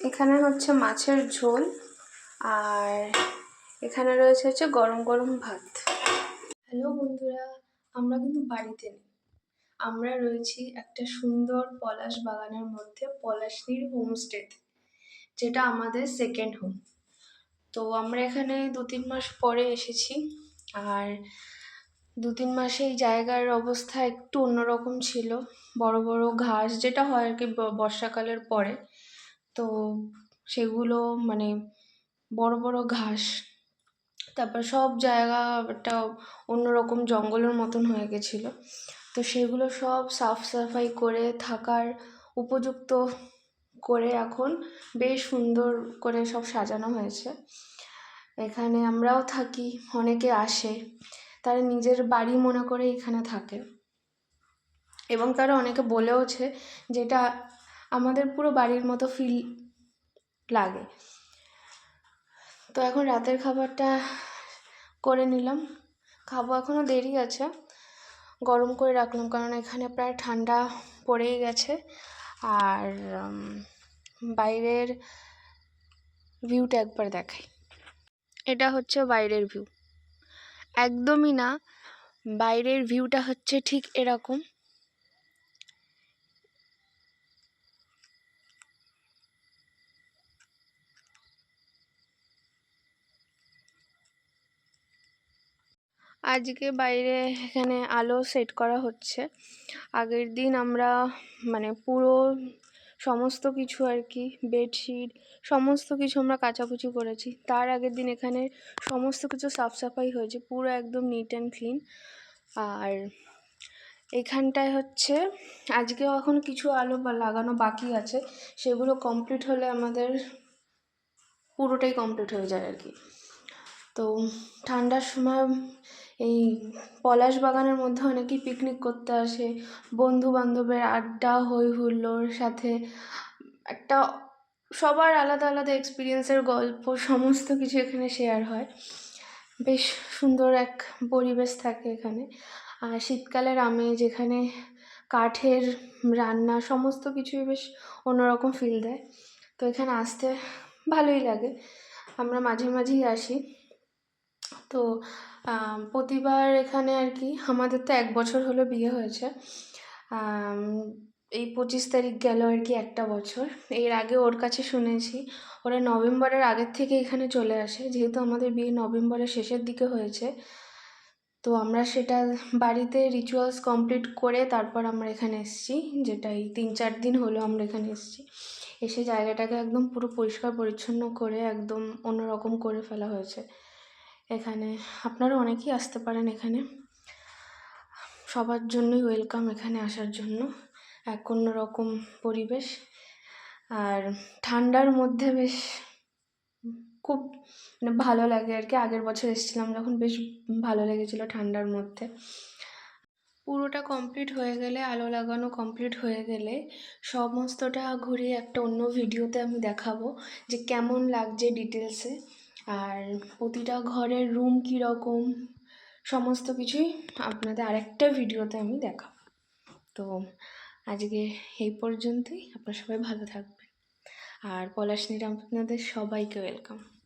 এখানে হচ্ছে মাছের ঝোল আর এখানে রয়েছে হচ্ছে গরম গরম ভাত। হ্যালো বন্ধুরা, আমরা কিন্তু বাড়িতে নেই। আমরা রয়েছি একটা সুন্দর পলাশ বাগানের মধ্যে, পলাশনির হোমস্টেতে, যেটা আমাদের সেকেন্ড হোম তো আমরা এখানে দু তিন মাস পরে এসেছি আর দু তিন মাসে এই জায়গার অবস্থা একটু অন্যরকম ছিল। বড় বড় ঘাস যেটা হয় আর কি বর্ষাকালের পরে। তো সেগুলো মানে বড় বড় ঘাস, তারপর সব জায়গা একটা অন্যরকম জঙ্গলের মতন হয়ে গেছিল। তো সেগুলো সব সাফ সাফাই করে থাকার উপযুক্ত করে এখন বেশ সুন্দর করে সব সাজানো হয়েছে। এখানে আমরাও থাকি, অনেকে আসে, তারা নিজের বাড়ি মনে করে এখানে থাকে। এবং তারা অনেকে বলেওছে যেটা আমাদের পুরো বাড়ির মতো ফিল লাগে। তো এখন রাতের খাবারটা করে নিলাম। খাব এখনও দেরি আছে। গরম করে রাখলাম, কারণ এখানে প্রায় ঠান্ডা পড়েই গেছে। আর বাইরের ভিউটা একবার দেখাই। এটা হচ্ছে বাইরের ভিউ একদমই না, বাইরের ভিউটা হচ্ছে ঠিক এরকম। আজকে বাইরে এখানে আলো সেট করা হচ্ছে। আগের দিন আমরা মানে পুরো সমস্ত কিছু আর কি, বেডশিট, সমস্ত কিছু আমরা কাচাকুচি করেছি। তার আগের দিন এখানে সমস্ত কিছু সাফ সাফাই হয়েছে, পুরো একদম নিট অ্যান্ড ক্লিন আর এখানটায় হচ্ছে আজকেও এখন কিছু আলো লাগানো বাকি আছে, সেগুলো কমপ্লিট হলে আমাদের পুরোটাই কমপ্লিট হয়ে যায় আর কি। তো ঠান্ডার সময় এই পলাশ বাগানের মধ্যে অনেকেই পিকনিক করতে আসে। বন্ধু বান্ধবের আড্ডা হই হুল্লোড় সাথে একটা সবার আলাদা আলাদা এক্সপিরিয়েন্সের গল্প, সমস্ত কিছু এখানে শেয়ার হয়। বেশ সুন্দর এক পরিবেশ থাকে এখানে। আর শীতকালের আমেজ, এখানে কাঠের রান্না, সমস্ত কিছুই বেশ অন্যরকম ফিল দেয়। তো এখানে আসতে ভালোই লাগে। আমরা মাঝে মাঝেই আসি। তো প্রতিবার এখানে আর কি, আমাদের তো এক বছর হলো বিয়ে হয়েছে। এই পঁচিশ তারিখ গেল আর কি একটা বছর। এর আগে ওর কাছে শুনেছি, ওরা নভেম্বরের আগের থেকে এখানে চলে আসে। যেহেতু আমাদের বিয়ে নভেম্বরের শেষের দিকে হয়েছে, তো আমরা সেটা বাড়িতে রিচুয়ালস কমপ্লিট করে তারপর আমরা এখানে এসেছি, যেটা এই তিন চার দিন হলো আমরা এখানে এসেছি। এসে জায়গাটাকে একদম পুরো পরিষ্কার পরিচ্ছন্ন করে, একদম অন্যরকম করে ফেলা হয়েছে। এখানে আপনারা অনেকেই আসতে পারেন এখানে। সবার জন্যই ওয়েলকাম এখানে আসার জন্য, এক অন্যরকম পরিবেশ। আর ঠান্ডার মধ্যে বেশ খুব মানে ভালো লাগে আর কি। আগের বছর এসেছিলাম যখন বেশ ভালো লেগেছিলো ঠান্ডার মধ্যে। পুরোটা কমপ্লিট হয়ে গেলে, আলো লাগানো কমপ্লিট হয়ে গেলে সমস্তটা ঘুরিয়ে একটা অন্য ভিডিওতে আমি দেখাবো যে কেমন লাগছে ডিটেলসে। আর প্রতিটা ঘরের রুম কীরকম, সমস্ত কিছুই আপনাদের আরেকটা ভিডিওতে আমি দেখাব। তো আজকে এই পর্যন্তই, আপনারা সবাই ভালো থাকবেন। আর পলাশ নিরাম, আপনাদের সবাইকে ওয়েলকাম